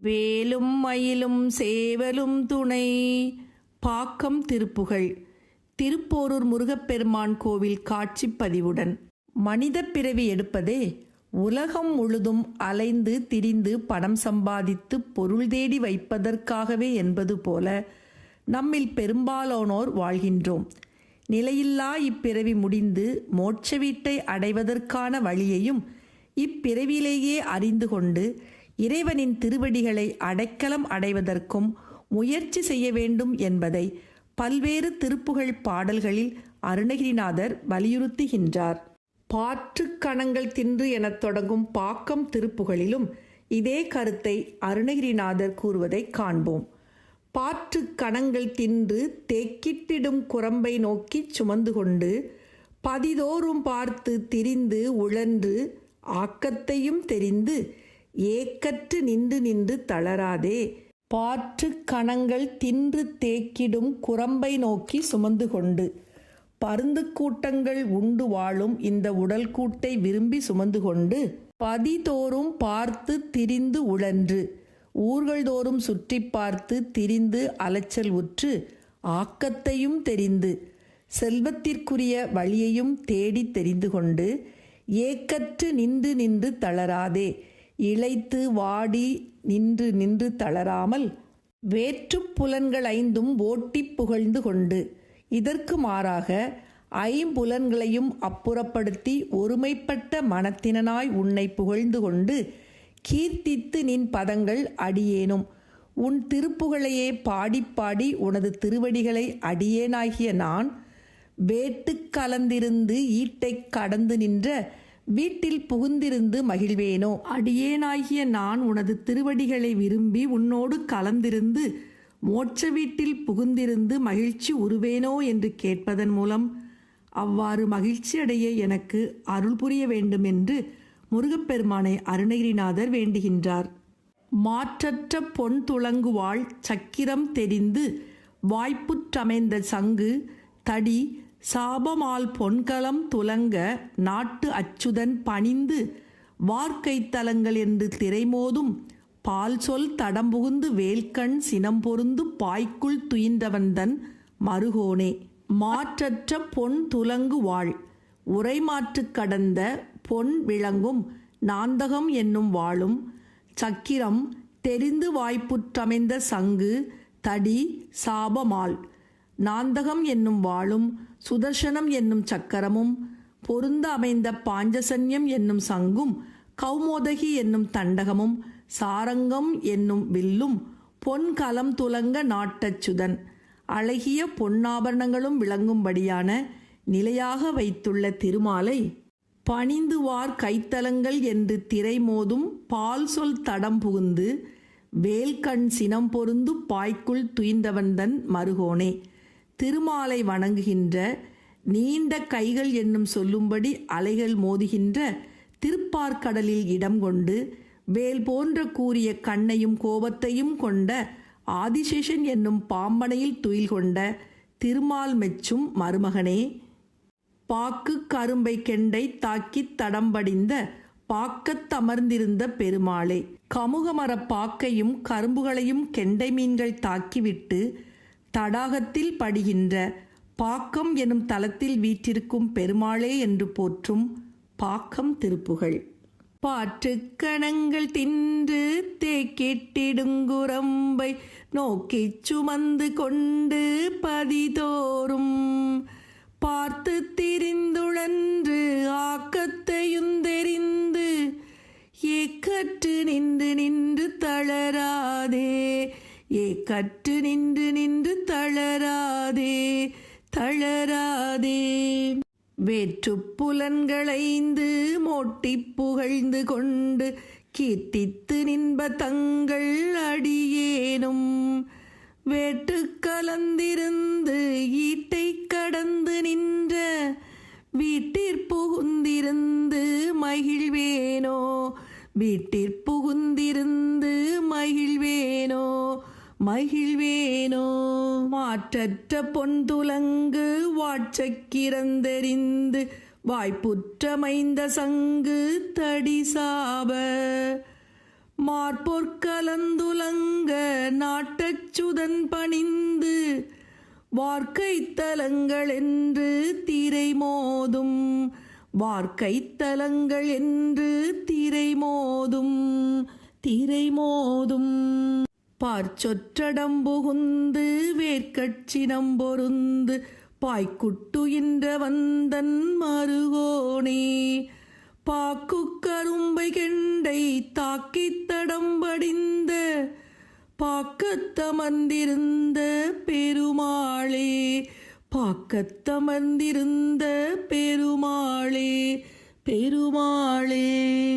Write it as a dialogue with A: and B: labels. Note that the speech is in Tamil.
A: வேலும் மயிலும் சேவலும் துணை. பாக்கம் திருப்புகழ். திருப்போரூர் முருகப்பெருமான் கோவில் காட்சி பதிவுடன். மனித பிறவி எடுப்பதே உலகம் முழுதும் அலைந்து திரிந்து பணம் சம்பாதித்து பொருள் தேடி வைப்பதற்காகவே என்பது போல நம்மில் பெரும்பாலானோர் வாழ்கின்றோம். நிலையில்லா இப்பிறவி முடிந்து மோட்ச வீட்டை அடைவதற்கான வழியையும் இப்பிறவிலேயே அறிந்து கொண்டு இறைவனின் திருவடிகளை அடைக்கலம் அடைவதற்கும் முயற்சி செய்ய வேண்டும் என்பதை பல்வேறு திருப்புகழ் பாடல்களில் அருணகிரிநாதர் வலியுறுத்துகின்றார். பாற்று கணங்கள் தின்று எனத் தொடங்கும் பாக்கம் திருப்புகளிலும் இதே கருத்தை அருணகிரிநாதர் கூறுவதை காண்போம். பாற்று கணங்கள் தின்று தேக்கிட்டிடும் குரம்பை நோக்கி சுமந்து கொண்டு பதிதோறும் பார்த்து திரிந்து உழன்று ஆக்கத்தையும் தெரிந்து ஏக்கற்று நின்று நின்று தளராதே. பாற்று கணங்கள் தின்று தேக்கிடும் குரம்பை நோக்கி சுமந்து கொண்டு. பருந்து கூட்டங்கள் உண்டு வாழும் இந்த உடல் கூட்டை விரும்பி சுமந்து கொண்டு. பதிதோறும் பார்த்து திரிந்து உழன்று. ஊர்கள் தோறும் சுற்றி பார்த்து திரிந்து அலைச்சல் உற்று ஆக்கத்தையும் தெரிந்து. செல்வத்திற்குரிய வழியையும் தேடி தெரிந்து கொண்டு ஏக்கற்று நின்று நின்று தளராதே. இழைத்து வாடி நின்று நின்று தளராமல் வேற்றுப் புலன்கள் ஐந்தும் ஓட்டிப் புகழ்ந்து கொண்டு. இதற்கு மாறாக ஐம்புலன்களையும் அப்புறப்படுத்தி ஒருமைப்பட்ட மனத்தினனாய் உன்னை புகழ்ந்து கொண்டு கீர்த்தித்து நின் பதங்கள் அடியேனும். உன் திருப்புகழையே பாடிப்பாடி பாடி உனது திருவடிகளை அடியேனாகிய நான் வேட்டு கலந்திருந்து ஈட்டைக் கடந்து நின்ற வீட்டில் புகுந்திருந்து மகிழ்வேனோ? அடியேனாகிய நான் உனது திருவடிகளை விரும்பி உன்னோடு கலந்திருந்து மோட்ச வீட்டில் புகுந்திருந்து மகிழ்ச்சி உருவேனோ என்று கேட்பதன் மூலம் அவ்வாறு மகிழ்ச்சி அடைய எனக்கு அருள் புரிய வேண்டும் என்று முருகப்பெருமானை அருணகிரிநாதர் வேண்டுகின்றார். மாற்றற்ற பொன் துளங்குவாள் சக்கிரம் தெரிந்து வாய்ப்புற்றமைந்த சங்கு தடி சாபமால் பொன்கலம் துலங்க நாட்டு அச்சுதன் பணிந்து வார்க்கைத்தலங்கள் என்று திரைமோதும் பால் சொல் தடம்புகுந்து வேல்கண் சினம் பொருந்து பாய்க்குள் துயின்றவன்தன் மருகோனே. மாற்றற்ற பொன் துலங்கு வாழ். உரைமாற்று கடந்த பொன் விளங்கும் நாந்தகம் என்னும் வாழும் சக்கிரம் தெரிந்து வாய்ப்புற்றமைந்த சங்கு தடி சாபமால். நாந்தகம் என்னும் வாளும் சுதர்சனம் என்னும் சக்கரமும் பொருந்த அமைந்த பாஞ்சசன்யம் என்னும் சங்கும் கௌமோதகி என்னும் தண்டகமும் சாரங்கம் என்னும் வில்லும் பொன் கலம் துலங்க நாட்டச்சுதன் அழகிய பொன்னாபரணங்களும் விளங்கும்படியான நிலையாக வைத்துள்ள திருமாலை பணிந்துவார் கைத்தலங்கள் என்று திரைமோதும் பால் சொல் தடம் புகுந்து வேல்கண் சினம் பொருந்து பாய்க்குள் துயின்றவன்தன் மருகோனே. திருமாலை வணங்குகின்ற நீண்ட கைகள் என்னும் சொல்லும்படி அலைகள் மோதுகின்ற திருப்பார்க்கடலில் இடம் கொண்டு வேல் போன்ற கூறிய கண்ணையும் கோபத்தையும் கொண்ட ஆதிசேஷன் என்னும் பாம்பனையில் துயில் கொண்ட திருமால் மெச்சும் மருமகனே பாக்கு கரும்பை கெண்டை தாக்கித் தடம்படிந்த பாக்கத்தமர்ந்திருந்த பெருமாளே கமுகமரப் பாக்கையும் கரும்புகளையும் கெண்டை மீன்கள் தாக்கிவிட்டு தடாகத்தில் படுகின்ற பாக்கம் எனும் தலத்தில் வீற்றிருக்கும் பெருமாளே என்று போற்றும் பாக்கம் திருப்புகள். பாற்றுக்கணங்கள் தின்று தேக்கிட்டிடுங்குரம்பை நோக்கிச் சுமந்து கொண்டு பதிதோறும் ஏ கற்று நின்று நின்று தளராதே தளராதே. வேற்று புலன்களைந்து மோட்டி புகழ்ந்து கொண்டு கீர்த்தித்து நின்ப தங்கள் அடியேனும். வேற்று கலந்திருந்து ஈட்டை கடந்து நின்ற வீட்டிற் புகுந்திருந்து மகிழ்வேனோ வீட்டிற் புகுந்திருந்து மகிழ்வேனோ. மகிழ்வேனோ? மாற்றற்ற பொன்துலங்கு வாட்சக்கிறந்தெறிந்து வாய்ப்புற்றமைந்த சங்கு தடிசாப மார்பொற்கலந்துலங்க நாட்டச்சுதன் பணிந்து வார்க்கை தலங்கள் என்று திரை மோதும். வார்க்கை தலங்கள் என்று திரை மோதும் திரை மோதும். பார்ச்சொற்றடம் புகுந்து வேர்க்கட்சினம் பொருந்து பாய்க்குட்டுயின்ற வந்தன் மருகோனே. பாக்கு கரும்பை கெண்டை தாக்கி தடம்படிந்த பாக்கத்தமர்ந்திருந்த பெருமாளே. பாக்கத்தமர்ந்திருந்த பெருமாளே பெருமாளே.